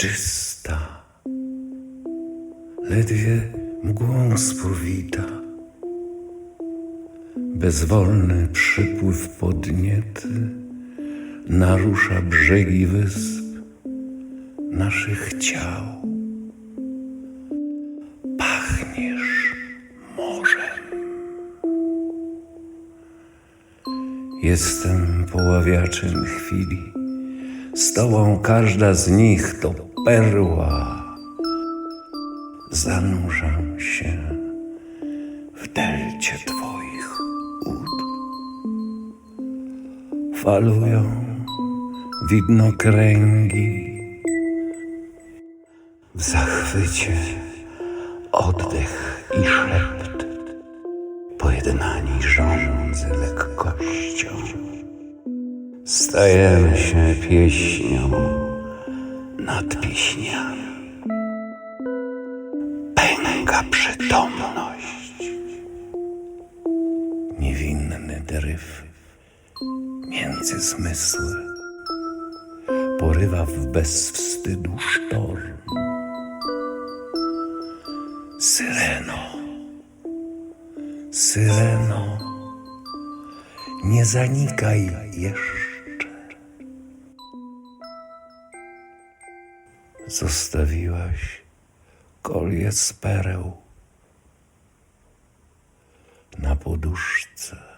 czysta, ledwie mgłą spowita. Bezwolny przypływ podniety narusza brzegi wysp naszych ciał. Pachniesz morzem. Jestem poławiaczem chwili. Z tobą każda z nich to perła. Zanurzam się w delcie twoich ud. Falują widnokręgi. W zachwycie oddech i szept. Pojednani rządzy lekkością. Stajemy się pieśnią nad pieśniami. Pęka przytomność. Niewinny dryf między zmysły porywa w bezwstydu sztorm. Syreno, syreno, nie zanikaj jeszcze. Zostawiłaś kolię z pereł na poduszce.